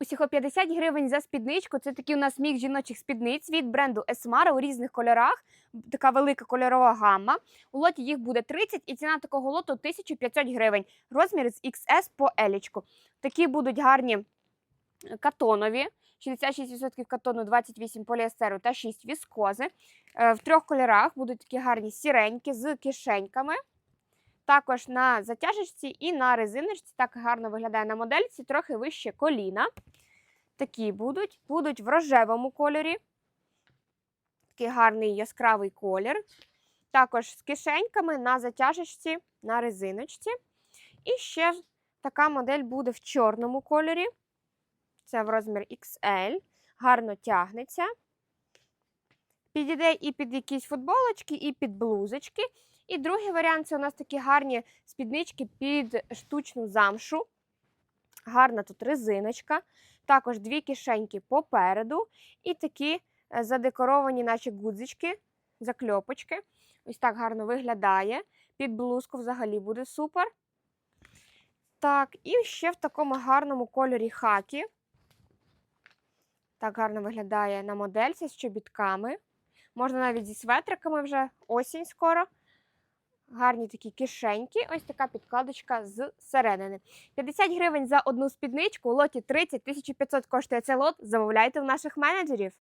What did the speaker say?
Усього 50 гривень за спідничку. Це такий у нас мікс жіночих спідниць від бренду Esmara у різних кольорах. Така велика кольорова гамма. У лоті їх буде 30 і ціна такого лоту 1500 гривень. Розмір з XS по елічку. Такі будуть гарні катонові. 66% катону, 28 поліестеру та 6 віскози. Е, В трьох кольорах будуть такі гарні сіренькі з кишеньками. Також на затяжечці і на резиночці. Так гарно виглядає на модельці, трохи вище коліна. Такі будуть. Будуть в рожевому кольорі. Такий гарний яскравий колір. Також з кишеньками на затяжечці, на резиночці. І ще така модель буде в чорному кольорі. Це в розмір XL. Гарно тягнеться. Підійде і під якісь футболочки, і під блузочки. І другий варіант це у нас такі гарні спіднички під штучну замшу. Гарна тут резиночка. Також дві кишеньки попереду. І такі е, задекоровані, наче гудзички, закльопочки. Ось так гарно виглядає. Під блузку взагалі буде супер. Так, і ще в такому гарному кольорі хакі. Так гарно виглядає на модельці з чобітками. Можна навіть зі светриками вже осінь скоро. Гарні такі кишеньки, ось така підкладочка з середини. 50 гривень за одну спідничку, лоті 30 1500 коштує цей лот. Замовляйте в наших менеджерів.